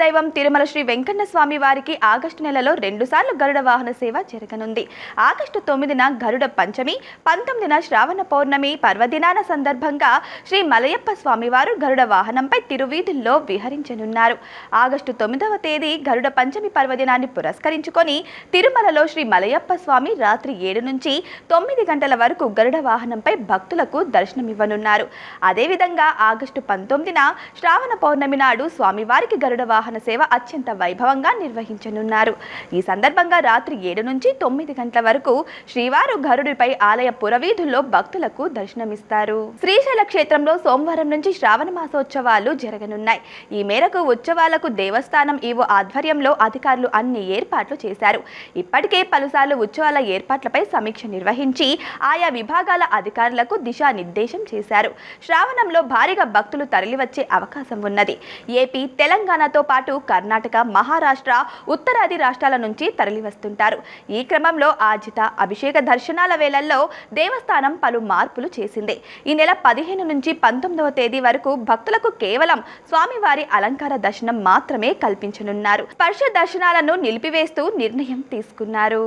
దైవం తిరుమల శ్రీ వెంకన్న స్వామి వారికి ఆగస్టు నెలలో రెండుసార్లు గరుడ వాహన సేవ జరగనుంది. ఆగస్టు తొమ్మిదిన గరుడ పంచమి పంతొమ్మిదిన శ్రావణ పౌర్ణమి పర్వదినాన సందర్భంగా శ్రీ మలయప్ప స్వామివారు గరుడ వాహనంపై తిరువీధుల్లో విహరించనున్నారు. ఆగస్టు తొమ్మిదవ తేదీ గరుడ పంచమి పర్వదినాన్ని పురస్కరించుకొని తిరుమలలో శ్రీ మలయప్ప స్వామి రాత్రి ఏడు నుంచి తొమ్మిది గంటల వరకు గరుడ వాహనంపై భక్తులకు దర్శనమివ్వనున్నారు. అదేవిధంగా ఆగస్టు పంతొమ్మిదిన శ్రావణ పౌర్ణమి నాడు స్వామివారికి గరుడ వాహనం వాహన సేవ అత్యంత వైభవంగా నిర్వహించనున్నారు. ఈ సందర్భంగా రాత్రి ఏడు నుంచి తొమ్మిది గంటల వరకు శ్రీవారు గరుడిపై ఆలయ పురవీధుల్లో భక్తులకు దర్శనమిస్తారు. శ్రీశైల క్షేత్రంలో సోమవారం నుంచి శ్రావణ మాసోత్సవాలు జరగనున్నాయి. ఈ మేరకు ఉత్సవాలకు దేవస్థానం ఈవో ఆధ్వర్యంలో అధికారులు అన్ని ఏర్పాట్లు చేశారు. ఇప్పటికే పలుసార్లు ఉత్సవాల ఏర్పాట్లపై సమీక్ష నిర్వహించి ఆయా విభాగాల అధికారులకు దిశానిర్దేశం చేశారు. శ్రావణంలో భారీగా భక్తులు తరలివచ్చే అవకాశం ఉన్నది. ఏపీ తెలంగాణతో పాటు కర్ణాటక మహారాష్ట్ర ఉత్తరాది రాష్ట్రాల నుంచి తరలివస్తుంటారు. ఈ క్రమంలో ఆజిత అభిషేక దర్శనాల వేళల్లో దేవస్థానం పలు మార్పులు చేసింది. ఈ నెల పదిహేను నుంచి పంతొమ్మిదవ తేదీ వరకు భక్తులకు కేవలం స్వామివారి అలంకార దర్శనం మాత్రమే కల్పించనున్నారు. స్పర్శ దర్శనాలను నిలిపివేస్తూ నిర్ణయం తీసుకున్నారు.